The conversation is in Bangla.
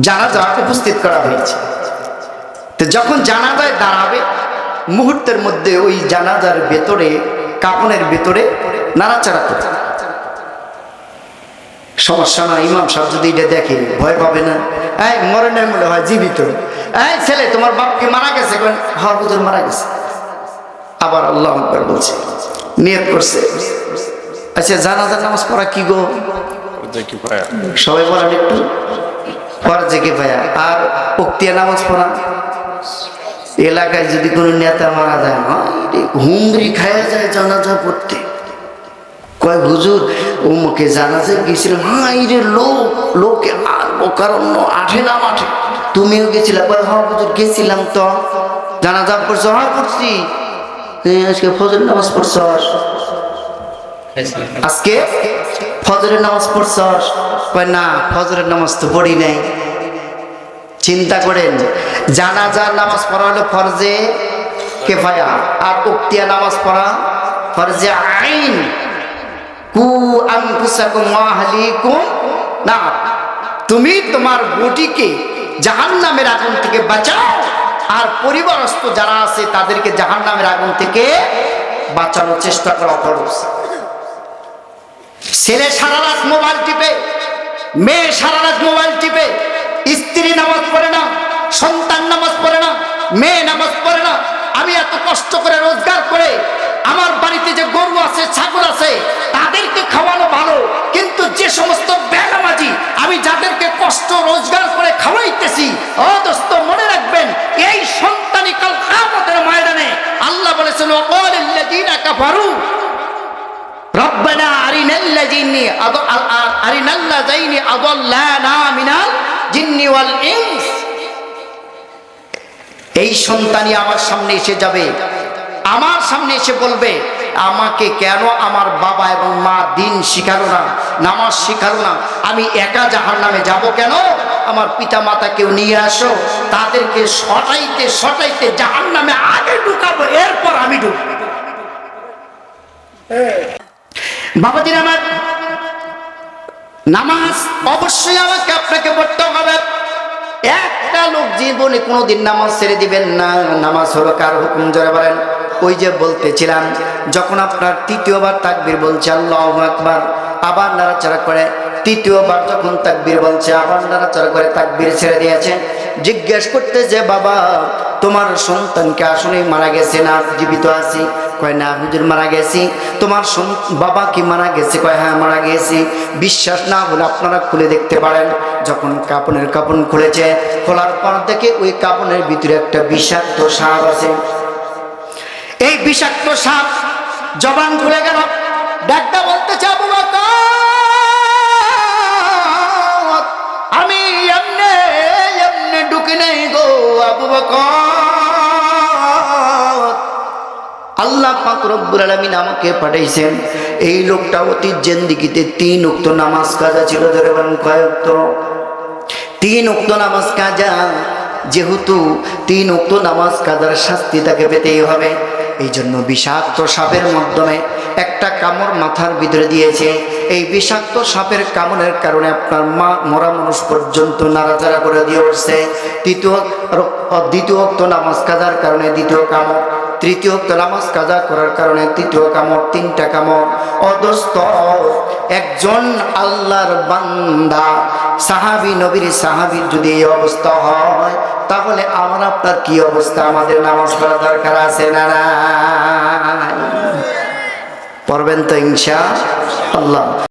জানাজা উপস্থিত করা হয়েছে। তো যখন জানাজায় দাঁড়াবে মুহূর্তের মধ্যে ওই জানাজার ভেতরে কাপনের ভেতরে নাড়াচাড়া করতে সমস্যা না ইমাম সাহেব যদি এটা দেখে ভয় পাবে না। এই মরে নাই মনে হয় জীবিত। এই ছেলে তোমার বাপকে মারা গেছে? হর বুঝুর মারা গেছে। আবার আল্লাহ আকবার বলছে নিয়ত করছে। আচ্ছা জানাজার নামাজ পড়া কি গো? সবাই বলেন একটু। ফরজে কে ভাইয়া, আর উক্তিয়া নামাজ পড়া। এলাকায় যদি কোনো নেতা মারা যায় হুমরি খায়া যায় জানাজা পড়তে। কয়, হুজুর, উমুকে জানাজে গেছিলাম হ্যাঁ রে লোক, লোকে আর কারণ আঠে না মাঠে। তুমিও গেছিলা? কয় হ্যাঁ হুজুর, গেছিলাম তো। জানাজা পড়ছো হ্যাঁ পড়ছি। আজকে ফজর নামাজ পড়ছ আজকে ফজরের নামাজ পড়ছস কয়, না, ফজরের নামাজ তো পড়ি নাই। চিন্তা করেন, জানাজার নামাজ পড়া হলো ফরজে কেফায়া, আর উক্তিয়া নামাজ পড়া ফরজে আইন। কু আনফুসাকুম ওয়া আহলিকুম না তুমি তোমার বডিকে জাহান্নামের আগুন থেকে বাঁচাও, আর পরিবারস্থ যারা আছে তাদেরকে জাহান্নামের আগুন থেকে বাঁচানোর চেষ্টা করা ফরজ। ছেলে সারা রাত মোবাইল টিপে, মেয়ে সারা রাত মোবাইল টিপে, স্ত্রী নামাজ পড়ে না, সন্তান নামাজ পড়ে না, মেয়ে নামাজ পড়ে না। আমি এত কষ্ট করে রোজগার করে আমার বাড়িতে যে গরু আছে, ছাগল আছে, তাদেরকে খাওয়ানো ভালো, কিন্তু যে সমস্ত বেনামাজি আমি যাদেরকে কষ্ট রোজগার করে খাওয়াইতেছি অদস্ত মনে রাখবেন, এই সন্তানই কাল কামতের ময়দানে আল্লাহ বলেছেন এই সন্তানই আমার সামনে এসে যাবে। আমার সামনে এসে বলবে, আমাকে কেন আমার বাবা এবং মা দিন শিখালো না, নামাজ শিখালো না? আমি একা জাহার নামে যাব কেন? আমার পিতা মাতাকেও নিয়ে আসো। তাদেরকে সটাইতে সটাইতে জাহার নামে আগে ঢুকাবো, এরপর আমি ঢুকবো বাবাজির আমার নামাজ অবশ্যই আমাকে আপনাকে পড়তে হবে। একটা লোক জীবনে কোনোদিন নামাজ ছেড়ে দিবেন না। নামাজ হলো কার হুকুম? জোরে বলেন। ওই যে বলতেছিলাম, যখন আপনার তৃতীয়বার তাকবীর বলছে, আল্লাহ একবার আবার নাড়াচাড়া করে, তৃতীয়বার যখন তাকবীর বলছে, আবার নাড়াচাড়া করে তাকবির ছেড়ে দিয়েছে জিজ্ঞেস করতে যে, বাবা, তোমার সন্তানকে আসলে মারা গেছে না জীবিত আছি? কয়, না, হুজুর মারা গেছি। তোমার বাবা কি মারা গেছে? কয় হ্যাঁ মারা গেছি। বিশ্বাস না হলে আপনারা খুলে দেখতে পারেন। যখন কাপনের কাপন খুলেছে, খোলার পর থেকে ওই কাপনের ভিতরে একটা বিষাক্ত সাপ আছে। এই বিষাক্ত সাপ জবান খুলে গেল। ডাক্তার বলতে চাবো আমি নাই গো আবু আল্লাহ পাক রব্বুল আলামিন আমাকে পাঠাইছেন, এই লোকটা অতি জেন্দিগিতে তিন উক্ত নামাজ কাজা ছিল ধরে বলেন কয়েকত তিন উক্ত নামাজ কাজা, যেহেতু তিন উক্ত নামাজ কাজার শাস্তি তাকে পেতেই হবে এই জন্য বিষাক্ত সাপের মাধ্যমে একটা কামড় মাথার ভিতরে দিয়েছে। এই বিষাক্ত সাপের কামড়ের কারণে আপনার মা মরা মানুষ পর্যন্ত নাড়াচাড়া করে দিয়ে উঠছে। তৃতীয় দ্বিতীয় নামাজ কাজার কারণে দ্বিতীয় কামড়। তৃতীয় নামাজ কাজা করার কারণে তৃতীয় কামড়, তিনটা কামড়। অদস্ত একজন আল্লাহর বান্দা, সাহাবি, নবীর সাহাবির যদি এই অবস্থা হয়, তাহলে আমার আপনার কি অবস্থা? আমাদের নামাজ পড়া দরকার আছে না? পড়বেন তো ইনশা আল্লাহ।